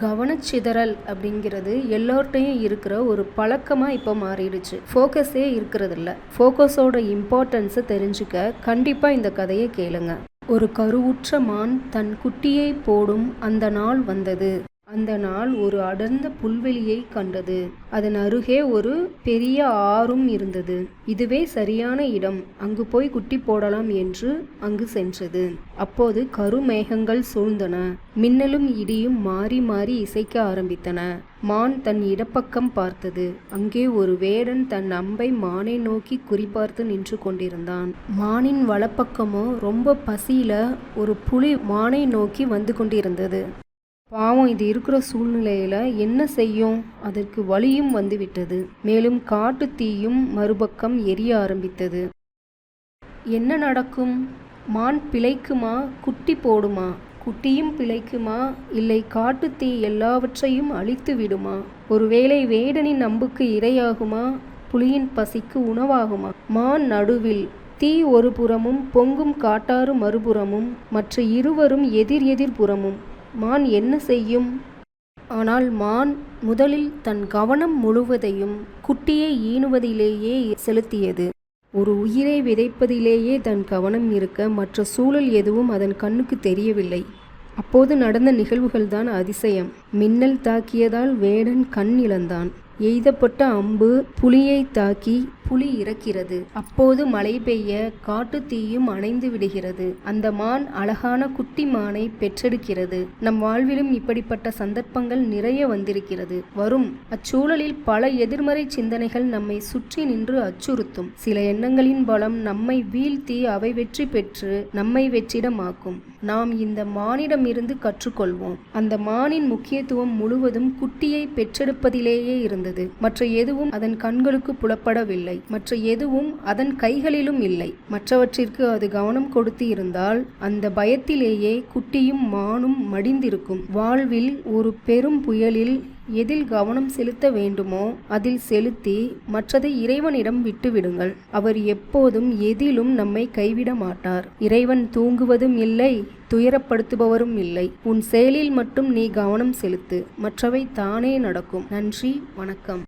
கவனச்சிதறல் அப்படிங்கிறது எல்லோர்ட்டையும் இருக்கிற ஒரு பழக்கமாக இப்போ மாறிடுச்சு. ஃபோக்கஸே இருக்கிறதில்ல. ஃபோக்கஸோட இம்பார்ட்டன்ஸை தெரிஞ்சுக்க கண்டிப்பாக இந்த கதையை கேளுங்க. ஒரு கருவுற்ற மான் தன் குட்டியை போடும் அந்த நாள் வந்தது. அந்த நாள் ஒரு அடர்ந்த புல்வெளியை கண்டது. அதன் அருகே ஒரு பெரிய ஆறும் இருந்தது. இதுவே சரியான இடம். அங்கு போய் குட்டி போடலாம் என்று அங்கு சென்றது. அப்போது கருமேகங்கள் சூழ்ந்தன. மின்னலும் இடியும் மாறி மாறி இசைக்க ஆரம்பித்தன. மான் தன் இடப்பக்கம் பார்த்தது. அங்கே ஒரு வேடன் தன் அம்பை மானை நோக்கி குறிபார்த்து நின்று கொண்டிருந்தான். மானின் வலப்பக்கமோ ரொம்ப பசியில ஒரு புலி மானை நோக்கி வந்து கொண்டிருந்தது. பாவம் இது இருக்கிற சூழ்நிலையில என்ன செய்யும்? அதற்கு வழியும் வந்துவிட்டது மேலும் காட்டு தீயும் மறுபக்கம் எரிய ஆரம்பித்தது. என்ன நடக்கும்? மான் பிழைக்குமா? குட்டி போடுமா? குட்டியும் பிழைக்குமா? இல்லை காட்டு தீ எல்லாவற்றையும் அழித்து விடுமா? ஒருவேளை வேடனின் அம்புக்கு இரையாகுமா? புலியின் பசிக்கு உணவாகுமா? மான் நடுவில் தீ ஒரு புறமும் பொங்கும் காட்டாறு மறுபுறமும் மற்ற இருவரும் எதிர் எதிர் புறமும். மான் என்ன செய்யும்? ஆனால் மான் முதலில் தன் கவனம் முழுவதையும் குட்டியை ஈனுவதிலேயே செலுத்தியது. ஒரு உயிரை விதைப்பதிலேயே தன் கவனம் இருக்க மற்ற சூழல் எதுவும் அதன் கண்ணுக்கு தெரியவில்லை. அப்போது நடந்த நிகழ்வுகள்தான் அதிசயம். மின்னல் தாக்கியதால் வேடன் கண் இழந்தான். எய்தப்பட்ட அம்பு புலியை தாக்கி புலி இறக்கிறது. அப்போது மழை பெய்ய காட்டு தீயும் அணைந்து விடுகிறது. அந்த மான் அழகான குட்டி மானை பெற்றெடுக்கிறது. நம் வாழ்விலும் இப்படிப்பட்ட சந்தர்ப்பங்கள் நிறைய வந்திருக்கிறது. வரும். அச்சூழலில் பல எதிர்மறை சிந்தனைகள் நம்மை சுற்றி நின்று அச்சுறுத்தும். சில எண்ணங்களின் பலம் நம்மை வீழ்த்தி அவை வெற்றி பெற்று நம்மை வெற்றிடமாக்கும். நாம் இந்த மானிடமிருந்து கற்றுக்கொள்வோம். அந்த மானின் முக்கியத்துவம் முழுவதும் குட்டியை பெற்றெடுப்பதிலேயே இருந்தது. மற்ற எதுவும் அதன் கண்களுக்கு புலப்படவில்லை. மற்ற எதுவும் அதன் கைகளிலும் இல்லை. மற்றவற்றிற்கு அது கவனம் கொடுத்து இருந்தால் அந்த பயத்திலேயே குட்டியும் மானும் மடிந்திருக்கும். வாழ்வில் ஒரு பெரும் புயலில் எதில் கவனம் செலுத்த வேண்டுமோ அதில் செலுத்தி மற்றதை இறைவனிடம் விட்டுவிடுங்கள். அவர் எப்போதும் எதிலும் நம்மை கைவிட மாட்டார். இறைவன் தூங்குவதும் இல்லை துயரப்படுத்துபவரும் இல்லை. உன் செயலில் மட்டும் நீ கவனம் செலுத்து. மற்றவை தானே நடக்கும். நன்றி வணக்கம்.